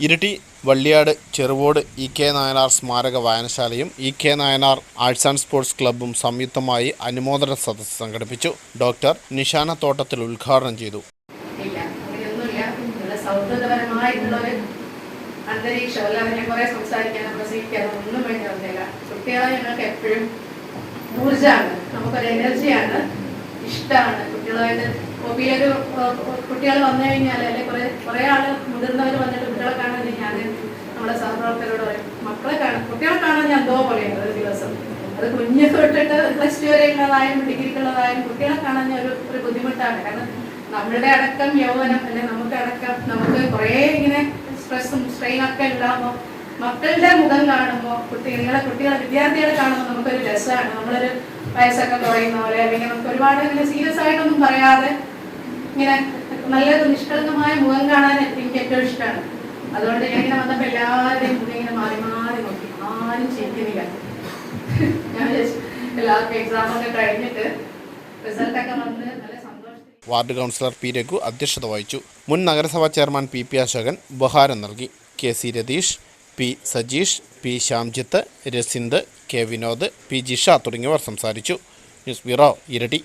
Iritty Valliyad Cheruvode E K Nayanar സ്മാരക വായനശാലയും E K Nayanar arts and sports ക്ലബ്ബും സംയുക്തമായി അനുമോദന സദസ്സ് സംഘടിപ്പിച്ചു. ഡോക്ടർ നിഷാന തോട്ടത്തിൽ ഉദ്ഘാടനം ചെയ്തു. അന്തരീക്ഷം. ഒന്നും എപ്പോഴും നമുക്കൊരു എനർജിയാണ്. ഇഷ്ടമാണ്. കുട്ടികളായിട്ട് ഒരു കുട്ടികൾ വന്നു കഴിഞ്ഞാൽ അല്ലെങ്കിൽ കുറെ കുറെ ആൾ മുതിർന്നവർ ഞാൻ നമ്മുടെ സഹപ്രവർത്തകരോട് പറയും മക്കളെ കാണാൻ കുട്ടികളെ കാണാൻ ഞാൻ എന്തോ പോലെയാണ് ഒരു ദിവസം. അത് കുഞ്ഞ് തൊട്ടിട്ട് പ്ലസ് ടു വരെയുള്ളതായും ഡിഗ്രിക്കുള്ളതായാലും കുട്ടികളെ കാണാൻ ഞാൻ ഒരു ഒരു ബുദ്ധിമുട്ടാണ്. കാരണം നമ്മളുടെ അടക്കം യൗവനം അല്ലെ നമുക്ക് അടക്കം നമുക്ക് കുറേ ഇങ്ങനെ സ്ട്രെസ്സും സ്ട്രെയിൻ ഒക്കെ ഉണ്ടാകുമ്പോൾ മക്കളുടെ മുഖം കാണുമ്പോൾ കുട്ടികളെ കുട്ടികളെ വിദ്യാർത്ഥികളെ കാണുമ്പോൾ നമുക്കൊരു രസമാണ്. നമ്മളൊരു വയസ്സൊക്കെ കുറയുന്ന പോലെ അല്ലെങ്കിൽ നമുക്ക് ഒരുപാട് ഇങ്ങനെ സീരിയസ് ആയിട്ടൊന്നും പറയാതെ ഇങ്ങനെ നല്ലൊരു നിഷ്കളങ്കമായ മുഖം കാണാൻ എനിക്ക് ഏറ്റവും ഇഷ്ടമാണ്. അതുകൊണ്ട് ഞാൻ ഇങ്ങനെ വന്നപ്പോ എല്ലാവരുടെയും മുഖം ഇങ്ങനെ മാറി മാറി നോക്കി. ആരും ചിരിക്കുന്നില്ല. ഞാൻ എല്ലാവർക്കും എക്സാം ഒക്കെ കഴിഞ്ഞിട്ട് റിസൾട്ടൊക്കെ വന്ന് നല്ല വാർഡ് കൗൺസിലർ പി രഘു അധ്യക്ഷത വഹിച്ചു. മുൻ നഗരസഭാ ചെയർമാൻ പി പി അശോകൻ ഉപഹാരം നൽകി. K C Ratheesh P Sajeesh P Shyamjith Rasind K Vinod P Jisha തുടങ്ങിയവർ സംസാരിച്ചു. ന്യൂസ് ബ്യൂറോ ഇരട്ടി.